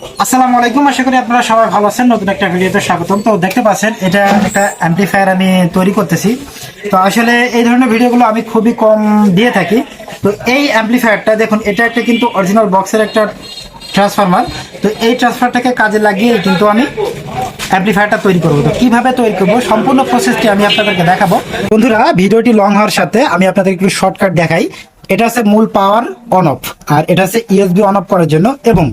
আসসালামু আলাইকুম, আশা করি আপনারা সবাই ভালো আছেন। নতুন একটা ভিডিওতে স্বাগতম। তো দেখতে পাচ্ছেন, এটা একটা অ্যাম্পলিফায়ার আমি তৈরি করতেছি। তো আসলে এই ধরনের ভিডিওগুলো আমি খুবই কম দিয়ে থাকি। তো এই অ্যাম্পলিফায়ারটা দেখুন, এটা একটা কিন্তু অরিজিনাল বক্সের একটা ট্রান্সফরমার তো এই ট্রান্সফারটাকে কাজে লাগিয়ে কিন্তু আমি অ্যাম্পলিফায়ারটা তৈরি করব। তো কীভাবে তৈরি করব, সম্পূর্ণ প্রসেসটি আমি আপনাদেরকে দেখাবো। বন্ধুরা, ভিডিওটি লং হওয়ার সাথে আমি আপনাদের একটু শর্টকাট দেখাই। এটা হচ্ছে মূল পাওয়ার অন অফ আর এটা হচ্ছে ইউএসবি অন অফ করার জন্য। এবং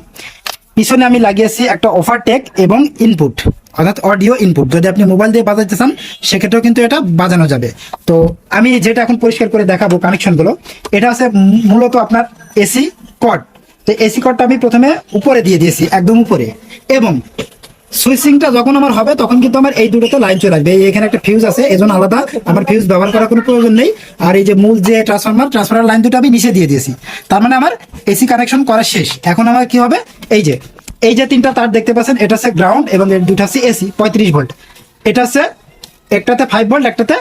পিছনে আমি লাগিয়েছি একটা অফার টেক এবং ইনপুট অর্থাৎ অডিও ইনপুট যদি আপনি মোবাইল দিয়ে বাজাতে চান, সেক্ষেত্রেও কিন্তু এটা বাজানো যাবে। তো আমি যেটা এখন পরিষ্কার করে দেখাবো কানেকশনগুলো এটা মূ- মূলত আপনার এসি কর্ড তো এসি কর্ডটা আমি প্রথমে উপরে দিয়ে দিয়েছি, একদম উপরে। এবং সুইচিংটা যখন আমার হবে, তখন কিন্তু আমার এই দুটোতে লাইন চলে আসবে। এখানে একটা ফিউজ আছে এই জন্য আলাদা। আমার ফিউজ ব্যবহার করার কোনো প্রয়োজন নেই। আর এই যে মূল যে ট্রান্সফরমার ট্রান্সফার লাইন দুটো আমি নিচে দিয়ে দিয়েছি। তার মানে আমার এসি কানেকশন করা শেষ। এখন আমার কি হবে? এই যে এই যে তিনটা তার দেখতে পাচ্ছেন, এটা হচ্ছে গ্রাউন্ড এবং এর দুটো হচ্ছে এসি পঁয়ত্রিশ ভোল্ট এটা হচ্ছে একটাতে ফাইভ ভোল্ট একটাতে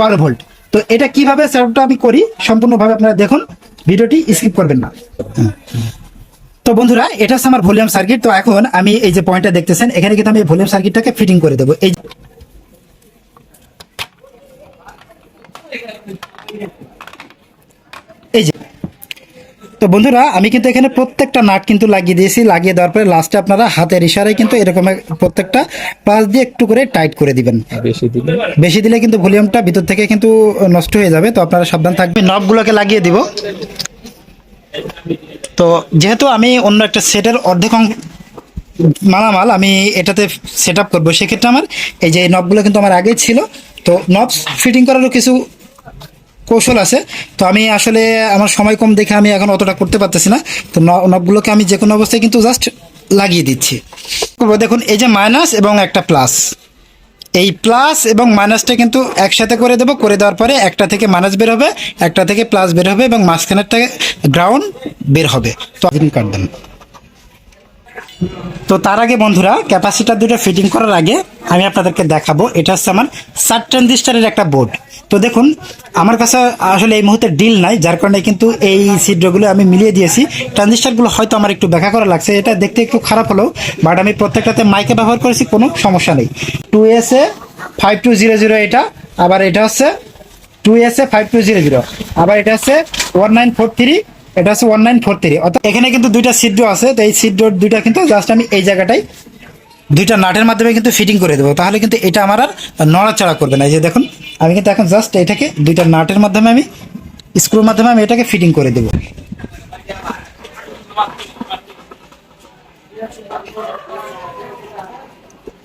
বারো ভোল্ট তো এটা কীভাবে সেটআপটা আমি করি, সম্পূর্ণভাবে আপনারা দেখুন, ভিডিওটি স্কিপ করবেন না। তো বন্ধুরা, এটা হচ্ছে আমার ভলিউম সার্কিট তো এখন আমি এই যে পয়েন্টটা দেখতেছেন, এখানে কিন্তু আমি ভলিউম সার্কিটটাকে ফিটিং করে দেবো। এই এই যে তো বন্ধুরা আমি কিন্তু এখানে প্রত্যেকটা নাট কিন্তু লাগিয়ে দিয়েছি। লাগিয়ে দেওয়ার পরে লাস্টে আপনারা হাতের ইশারায় কিন্তু এরকম প্রত্যেকটা প্লাস দিয়ে একটু করে টাইট করে দিবেন। বেশি দিলে? বেশি দিলে কিন্তু ভলিউমটা ভিতর থেকে কিন্তু নষ্ট হয়ে যাবে। তো আপনারা সাবধান থাকবেন। নবগুলোকে লাগিয়ে দিব। তো যেহেতু আমি অন্য একটা সেটের অর্ধেক মালামাল আমি এটাতে সেট আপ করব সেক্ষেত্রে আমার এই যে নবগুলো কিন্তু আমার আগেই ছিল। তো নবস ফিটিং করারও কিছু কৌশল আছে। তো আমি আসলে আমার সময় কম দেখে আমি এখন অতটা করতে পারতেছি না। তো নবগুলোকে আমি যে কোনো অবস্থায় কিন্তু জাস্ট লাগিয়ে দিচ্ছি। দেখুন, এই যে মাইনাস এবং একটা প্লাস এই প্লাস এবং মাইনাসটা কিন্তু একসাথে করে দেবো। করে দেওয়ার পরে একটা থেকে মাইনাস বের হবে, একটা থেকে প্লাস বের হবে এবং মাঝখানেরটা গ্রাউন্ড বের হবে। তো আপনি কাট দেন। তো তার আগে বন্ধুরা ক্যাপাসিটার দুটো ফিটিং করার আগে আমি আপনাদেরকে দেখাবো। এটা হচ্ছে আমার সাত ট্রানজিস্টারের একটা বোর্ড তো দেখুন, আমার কাছে আসলে এই মুহূর্তে ডিল নাই, যার কারণে কিন্তু এই ছিদ্রগুলো আমি মিলিয়ে দিয়েছি। ট্রানজিস্টারগুলো হয়তো আমার একটু ব্যাখ্যা করা লাগছে, এটা দেখতে একটু খারাপ হলেও বাট আমি প্রত্যেকটাতে মাইকে ব্যবহার করেছি, কোনো সমস্যা নেই। Two S A five two zero zero এটা, আবার এটা হচ্ছে two S A five two zero zero আবার এটা হচ্ছে ওয়ান নাইন ফোর থ্রি এটা হচ্ছে ওয়ান নাইন ফোর থ্রি অর্থাৎ এখানে কিন্তু দুইটা সিট আছে, তো এই সিট দুইটা কিন্তু জাস্ট আমি এই জায়গাটাই দুইটা নাটের মাধ্যমে কিন্তু ফিটিং করে দেবো। তাহলে কিন্তু এটা আমার আর নড়াচড়া করবে না। এই যে দেখুন, আমি কিন্তু এখন জাস্ট এটাকে দুইটা নাটের মাধ্যমে আমি স্ক্রুর মাধ্যমে আমি এটাকে ফিটিং করে দেবো।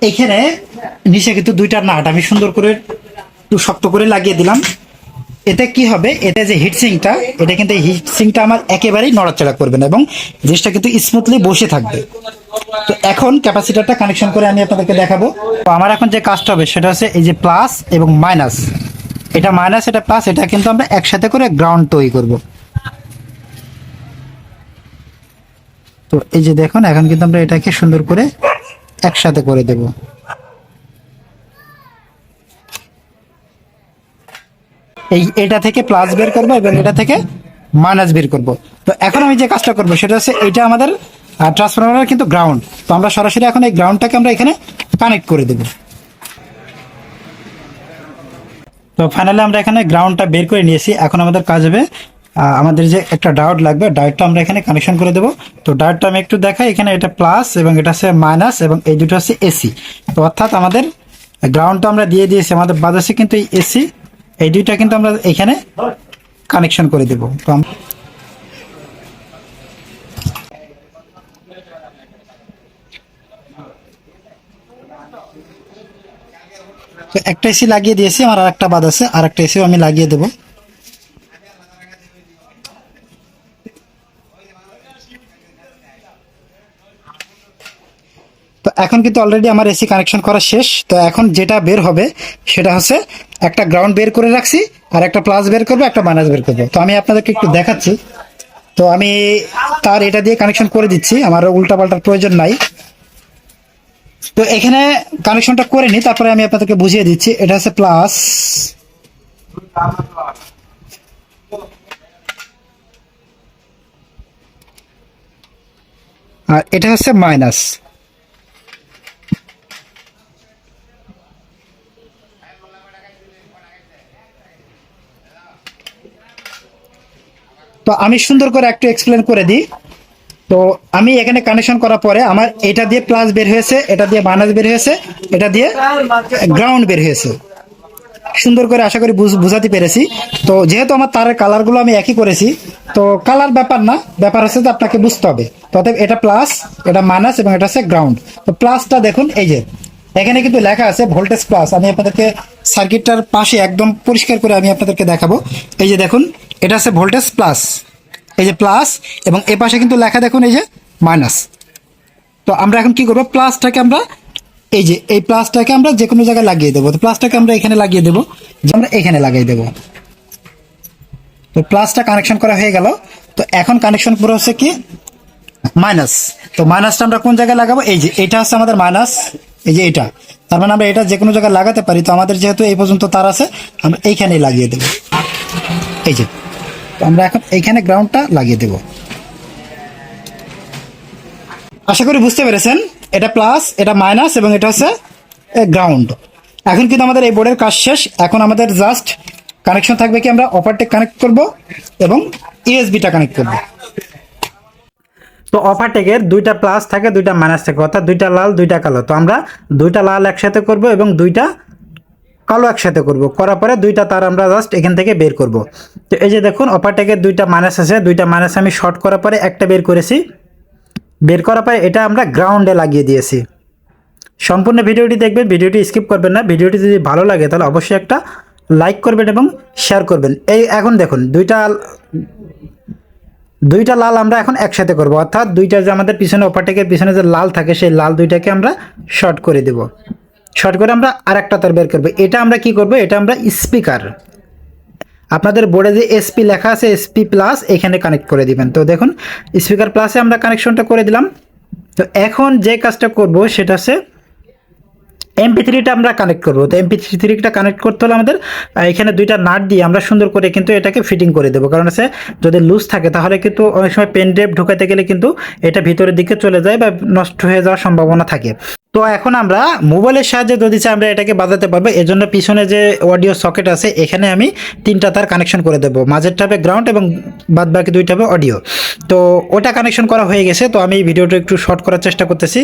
এখানে নিচে কিন্তু দুইটা নাট, আমি সুন্দর করে একটু শক্ত করে লাগিয়ে দিলাম। এতে কি হবে? এটা যে হিটসিংটা এটা কিন্তু হিটসিংটা আমার একেবারেই নড়াচড়া করবে না এবং জিনিসটা কিন্তু স্মুথলি বসে থাকবে। তো এখন ক্যাপাসিটারটা কানেকশন করে আমি আপনাদেরকে দেখাবো। তো আমার এখন যে কাজটা হবে, সেটা হচ্ছে এই যে প্লাস এবং মাইনাস এটা মাইনাস এটা প্লাস এটা কিন্তু আমরা একসাথে করে গ্রাউন্ড তৈরি করব। তো এই যে দেখুন, এখন কিন্তু আমরা এটাকে সুন্দর করে একসাথে করে দেব। এই এটা থেকে প্লাস বের করব এবং এটা থেকে মাইনাস বের করব। তো এখন আমি যে কাজটা করব, সেটা হচ্ছে এইটা আমাদের ট্রান্সফরমার কিন্তু গ্রাউন্ড তো আমরা সরাসরি এখন এই গ্রাউন্ডটাকে আমরা এখানে কানেক্ট করে দেব। তো ফাইনালি আমরা এখানে গ্রাউন্ডটা বের করে নিয়েছি। এখন আমাদের কাজ হবে আমাদের যে একটা ডায়োড লাগবে ডায়োডটা আমরা এখানে কানেকশন করে দেবো। তো ডায়োডটা আমি একটু দেখাই, এখানে এটা প্লাস এবং এটা হচ্ছে মাইনাস এবং এই দুটো হচ্ছে এসি তো অর্থাৎ আমাদের গ্রাউন্ডটা আমরা দিয়ে দিয়েছি, আমাদের বাজাসে কিন্তু এই এসি এই দুইটা কিন্তু আমরা এখানে কানেকশন করে দেব। তো একটা এসি লাগিয়ে দিয়েছি, আমার আর একটা বাদ আছে আর একটা এসিও আমি লাগিয়ে দেবো। এখন কিন্তু অলরেডি আমার এসি কানেকশন করা শেষ। তো এখন যেটা বের হবে, সেটা হচ্ছে একটা গ্রাউন্ড বের করে রাখছি, আর একটা প্লাস বের করব, একটা মাইনাস বের করব। তো আমি আপনাদেরকে একটু দেখাচ্ছি। তো আমি তার এটা দিয়ে কানেকশন করে দিচ্ছি, আমার উল্টা পাল্টার প্রয়োজন নাই। তো এখানে কানেকশনটা করে নিই, তারপরে আমি আপনাদেরকে বুঝিয়ে দিচ্ছি, এটা হচ্ছে প্লাস আর এটা হচ্ছে মাইনাস তো আমি সুন্দর করে একটু এক্সপ্লেন করে দিই। তো আমি এখানে কানেকশন করার পরে আমার এটা দিয়ে প্লাস বের হয়েছে, এটা দিয়ে মাইনাস বের হয়েছে, এটা দিয়ে গ্রাউন্ড বের হয়েছে। সুন্দর করে আশা করি বুঝ- বুঝাতে পেরেছি। তো যেহেতু আমার তারের কালারগুলো আমি একই করেছি, তো কালার ব্যাপার না, ব্যাপার হচ্ছে যে আপনাকে বুঝতে হবে। অতএব এটা প্লাস এটা মাইনাস এবং এটা হচ্ছে গ্রাউন্ড তো প্লাসটা দেখুন, এই যে, এখানে কিন্তু লেখা আছে ভোল্টেজ প্লাস আমি আপনাদেরকে সার্কিটটার পাশে একদম পরিষ্কার করে আমি আপনাদেরকে দেখাবো। এই যে দেখুন, এটা হচ্ছে ভোল্টেজ প্লাস এই যে প্লাস এবং এ পাশে কিন্তু লেখা দেখুন এই যে মাইনাস তো আমরা এখন কি করব? প্লাসটাকে আমরা এই যে, এই প্লাসটাকে আমরা যে কোনো জায়গায় লাগিয়ে দেবো। তো প্লাসটাকে আমরা এখানে লাগিয়ে দেবো, যে আমরা এখানে লাগিয়ে দেবো। তো প্লাসটা কানেকশন করা হয়ে গেল। তো এখন কানেকশন পুরো হচ্ছে কি? মাইনাস তো মাইনাসটা আমরা কোন জায়গায় লাগাবো? এই যে, এটা হচ্ছে আমাদের মাইনাস এই যে এটা। তার মানে আমরা এটা যে কোনো জায়গায় লাগাতে পারি, তো আমাদের যেহেতু এই পর্যন্ত তার আছে, আমরা এইখানেই লাগিয়ে দেবো। এই যে আমরা এখন এইখানে গ্রাউন্ডটা লাগিয়ে দেবো। আশা করি বুঝতে পেরেছেন, এটা প্লাস এটা মাইনাস এবং এটা হচ্ছে গ্রাউন্ড এখন কিন্তু আমাদের এই বোর্ডের কাজ শেষ। এখন আমাদের জাস্ট কানেকশন থাকবে কি, আমরা অপারটেক কানেক্ট করব এবং ইউএসবিটা কানেক্ট করব। তো অফারটেকের দুইটা প্লাস থাকে, দুইটা মাইনাস থাকে, অর্থাৎ দুইটা লাল, দুইটা কালো। তো আমরা দুইটা লাল একসাথে করব এবং দুইটা কালো একসাথে করব। করার পরে দুইটা তার আমরা জাস্ট এখান থেকে বের করব। তো এই যে দেখুন অপারটেকের দুইটা মাইনাস আছে, দুইটা মাইনাস আমি শর্ট করার পরে একটা বের করেছি। বের করার পরে এটা আমরা গ্রাউন্ডে লাগিয়ে দিয়েছি। সম্পূর্ণ ভিডিওটি দেখবেন, ভিডিওটি স্কিপ করবেন না। ভিডিওটি যদি ভালো লাগে, তাহলে অবশ্যই একটা লাইক করবেন এবং শেয়ার করবেন। এই এখন দেখুন, দুইটা দুইটা লাল আমরা এখন একসাথে করব। অর্থাৎ দুইটা যে আমাদের পিছনে ওপারটেকের পিছনে যে লাল থাকে, সেই লাল দুইটাকে আমরা শর্ট করে দেব। শর্ট করে আমরা আরেকটা তার বের করব। এটা আমরা কি করব? এটা আমরা স্পিকার আপনাদের বোর্ডে যে এসপি লেখা আছে এসপি প্লাস এখানে কানেক্ট করে দিবেন। তো দেখুন স্পিকার প্লাসে আমরা কানেকশনটা করে দিলাম। তো এখন যে কাজটা করব, সেটা হচ্ছে এমপি থ্রিটা আমরা কানেক্ট করব। তো এমপি থ্রিটা কানেক্ট করতে হলে আমাদের এখানে দুইটা নাট দিয়ে আমরা সুন্দর করে কিন্তু এটাকে ফিটিং করে দেবো। কারণ হচ্ছে যদি লুজ থাকে, তাহলে কিন্তু অনেক সময় পেন ড্রাইভ ঢোকাতে গেলে কিন্তু এটা ভিতরের দিকে চলে যায় বা নষ্ট হয়ে যাওয়ার সম্ভাবনা থাকে। তো এখন আমরা মোবাইলের সাহায্যে যদি আমরা এটাকে বাজাতে পারব এর জন্য পিছনে যে অডিও সকেট আছে, এখানে আমি তিনটা তার কানেকশন করে দেবো। মাঝেরটা হবে গ্রাউন্ড এবং বাদ বাকি দুইটা হবে অডিও তো ওটা কানেকশন করা হয়ে গেছে, তো আমি ভিডিওটা একটু শর্ট করার চেষ্টা করতেছি।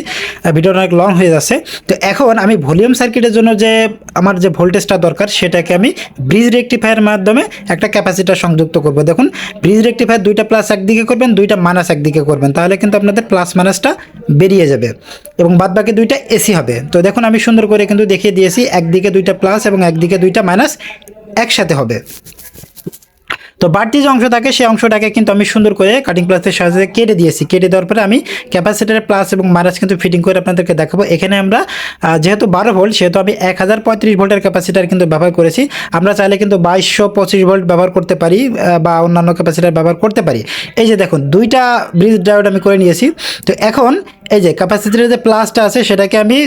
ভিডিওটা অনেক লং হয়ে যাচ্ছে। তো এখন আমি ভলিউম সার্কিটের জন্য যে আমার যে ভোল্টেজটা দরকার, সেটাকে আমি ব্রিজ রেকটিফায়ার মাধ্যমে একটা ক্যাপাসিটার সংযুক্ত করব। দেখুন ব্রিজ রেকটিফায়ার দুইটা প্লাস একদিকে করবেন, দুইটা মাইনাস একদিকে করবেন। তাহলে কিন্তু আপনাদের প্লাস মাইনাসটা বেরিয়ে যাবে। এবং বাদ বাকি দুইটা এসি হবে। তো দেখুন, আমি সুন্দর করে কিন্তু দেখিয়ে দিয়েছি, একদিকে দুইটা প্লাস এবং একদিকে দুইটা মাইনাস একসাথে হবে। তো বাড়তি যে অংশ থাকে সেই অংশটাকে কিন্তু আমি সুন্দর করে কাটিং প্লাসের সাহায্যে কেটে দিয়েছি। কেটে দেওয়ার পরে আমি ক্যাপাসিটারের প্লাস এবং মাইনাস কিন্তু ফিটিং করে আপনাদেরকে দেখাবো। এখানে আমরা যেহেতু বারো ভোল্ট সেহেতু আমি এক হাজার পঁয়ত্রিশ ভোল্টের ক্যাপাসিটার কিন্তু ব্যবহার করেছি। আমরা চাইলে কিন্তু বাইশশো পঁচিশ ভোল্ট ব্যবহার করতে পারি বা অন্যান্য ক্যাপাসিটার ব্যবহার করতে পারি। এই যে দেখুন, দুইটা ব্রিজ ডায়োড আমি করে নিয়েছি। তো এখন এই যে ক্যাপাসিটারের যে প্লাসটা আছে, সেটাকে আমি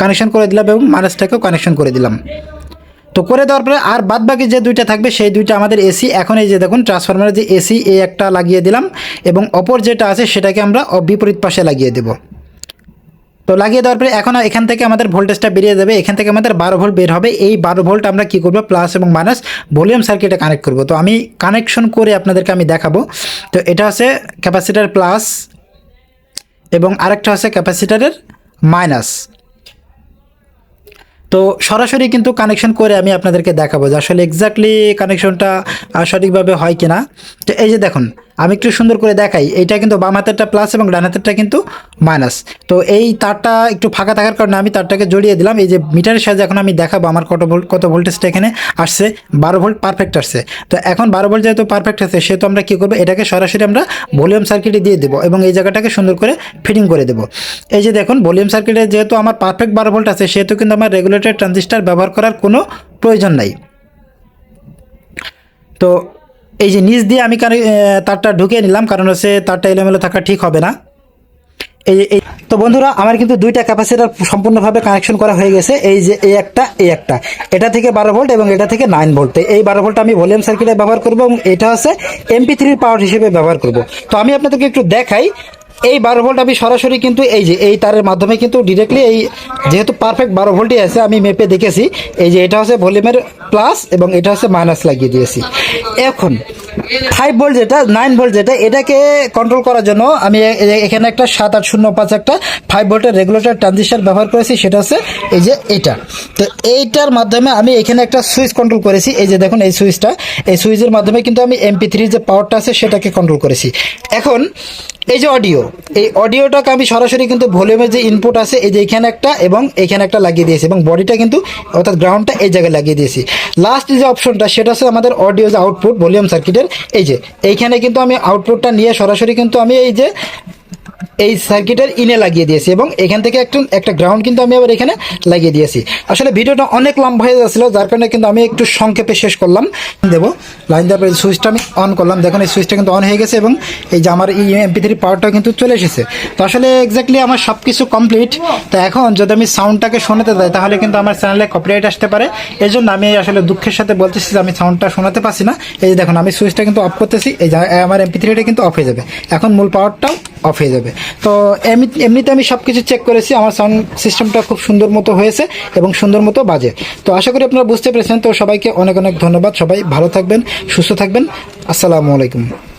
কানেকশন করে দিলাম এবং মাইনাসটাকেও কানেকশন করে দিলাম। তো করে দেওয়ার পরে আর বাদ বাকি যে দুইটা থাকবে, সেই দুইটা আমাদের এসি। এখন এই যে দেখুন ট্রান্সফরমারের যে এসি, এই একটা লাগিয়ে দিলাম এবং অপর যেটা আছে, সেটাকে আমরা বিপরীত পাশে লাগিয়ে দেব। তো লাগিয়ে দেওয়ার পরে এখন এখান থেকে আমাদের ভোল্টেজটা বেরিয়ে যাবে। এখান থেকে আমাদের বারো ভোল্ট বের হবে। এই বারো ভোল্ট আমরা কি করব? প্লাস এবং মাইনাস ভলিউম সার্কিটে কানেক্ট করব। তো আমি কানেকশন করে আপনাদেরকে আমি দেখাবো। তো এটা হচ্ছে ক্যাপাসিটার প্লাস এবং আরেকটা হচ্ছে ক্যাপাসিটারের মাইনাস তো সরাসরি কিন্তু কানেকশন করে আমি আপনাদেরকে দেখাবো যে আসলে এক্স্যাক্টলি কানেকশনটা সঠিকভাবে হয় কিনা। তো এই যে দেখুন আমি একটু সুন্দর করে দেখাই। এইটা কিন্তু বাম হাতেরটা প্লাস এবং ডান হাতেরটা কিন্তু মাইনাস তো এই তারটা একটু ফাঁকা থাকার কারণে আমি তারটাকে জড়িয়ে দিলাম। এই যে মিটারের সাহায্যে এখন আমি দেখাবো আমার কত ভোল্ট, কত ভোল্টেজটা এখানে আসছে। বারো ভোল্ট পারফেক্ট আসছে। তো এখন বারো ভোল্ট যেহেতু পারফেক্ট আছে সেহেতু আমরা কী করব? এটাকে সরাসরি আমরা ভলিউম সার্কিটে দিয়ে দেবো এবং এই জায়গাটাকে সুন্দর করে ফিটিং করে দেবো। এই যে দেখুন ভলিউম সার্কিটে যেহেতু আমার পারফেক্ট বারো ভোল্ট আছে, সেহেতু কিন্তু আমার রেগুলেটর ট্রানজিস্টার ব্যবহার করার কোনো প্রয়োজন নাই। তো এই যে নিচ দিয়ে আমি কারণ তারটা ঢুকিয়ে নিলাম, কারণ হচ্ছে তারটা এলোমেলো থাকা ঠিক হবে না। এই এই, তো বন্ধুরা, আমার কিন্তু দুইটা ক্যাপাসিটার সম্পূর্ণভাবে কানেকশন করা হয়ে গেছে, এই যে এই একটা এই একটা। এটা থেকে বারো ভোল্ট এবং এটা থেকে নাইন ভোল্ট এই বারো ভোল্ট আমি ভলিউম সার্কিটে ব্যবহার করব এবং এটা হচ্ছে এমপি থ্রির পাওয়ার হিসেবে ব্যবহার করব। তো আমি আপনাদেরকে একটু দেখাই এই বারো ভোল্ট আমি সরাসরি কিন্তু এই যে, এই তারের মাধ্যমে কিন্তু ডিরেক্টলি এই যেহেতু পারফেক্ট বারো ভোল্টই আছে, আমি মেপে দেখেছি। এই যে, এটা হচ্ছে ভলিউমের প্লাস এবং এটা হচ্ছে মাইনাস লাগিয়ে দিয়েছি। এখন ফাইভ ভোল্ট যেটা নাইন ভোল্ট যেটা, এটাকে কন্ট্রোল করার জন্য আমি এখানে একটা সাত আট শূন্য পাঁচ একটা ফাইভ ভোল্টের রেগুলেটর ট্রানজিস্টার ব্যবহার করেছি, সেটা হচ্ছে এই যে এটা তো এইটার মাধ্যমে আমি এখানে একটা সুইচ কন্ট্রোল করেছি, এই যে দেখুন এই সুইচটা এই সুইচের মাধ্যমে কিন্তু আমি এমপি থ্রির যে পাওয়ারটা আছে, সেটাকে কন্ট্রোল করেছি। এখন এই যে অডিও এই অডিওটাকে আমি সরাসরি কিন্তু ভলিউমের যে ইনপুট আছে, এই যে এখানে একটা এবং এখানে একটা লাগিয়ে দিয়েছি, এবং বডিটা কিন্তু অর্থাৎ গ্রাউন্ডটা এই জায়গায় লাগিয়ে দিয়েছি। লাস্ট যে অপশনটা সেটা হচ্ছে আমাদের অডিও যে আউটপুট ভলিউম সার্কিটের এই যে এইখানে কিন্তু আমি আউটপুটটা নিয়ে সরাসরি কিন্তু আমি এই যে এই সার্কিটের ইনে লাগিয়ে দিয়েছি এবং এখান থেকে একটা একটা গ্রাউন্ড কিন্তু আমি আবার এখানে লাগিয়ে দিয়েছি। আসলে ভিডিওটা অনেক লম্বা হয়ে যাচ্ছিল, যার কারণে কিন্তু আমি একটু সংক্ষেপে শেষ করলাম। দেবো লাইন দেওয়ার পরে সুইচটা আমি অন করলাম। দেখুন, এই সুইচটা কিন্তু অন হয়ে গেছে এবং এই যে আমার এই এমপি থ্রি পাওয়ারটা কিন্তু চলে এসেছে। তো আসলে এক্স্যাক্টলি আমার সব কিছু কমপ্লিট তো এখন যদি আমি সাউন্ডটাকে শোনাতে যাই, তাহলে কিন্তু আমার চ্যানেলে কপিরাইট আসতে পারে। এই জন্য আমি আসলে দুঃখের সাথে বলতেছি যে আমি সাউন্ডটা শোনাতে পারছি না। এই যে দেখুন, আমি সুইচটা কিন্তু অফ করতেছি। এই আমার এমপি থ্রিটা কিন্তু অফ হয়ে যাবে। এখন মূল পাওয়ারটাও অফ হয়ে যাবে। তো এমনি, এমনিতে আমি সব কিছু চেক করেছি, আমার সাউন্ড সিস্টেমটা খুব সুন্দর মতো হয়েছে এবং সুন্দর মতো বাজে। তো আশা করি আপনারা বুঝতে পেরেছেন, তো সবাইকে অনেক অনেক ধন্যবাদ। সবাই ভালো থাকবেন, সুস্থ থাকবেন। আসসালামু আলাইকুম।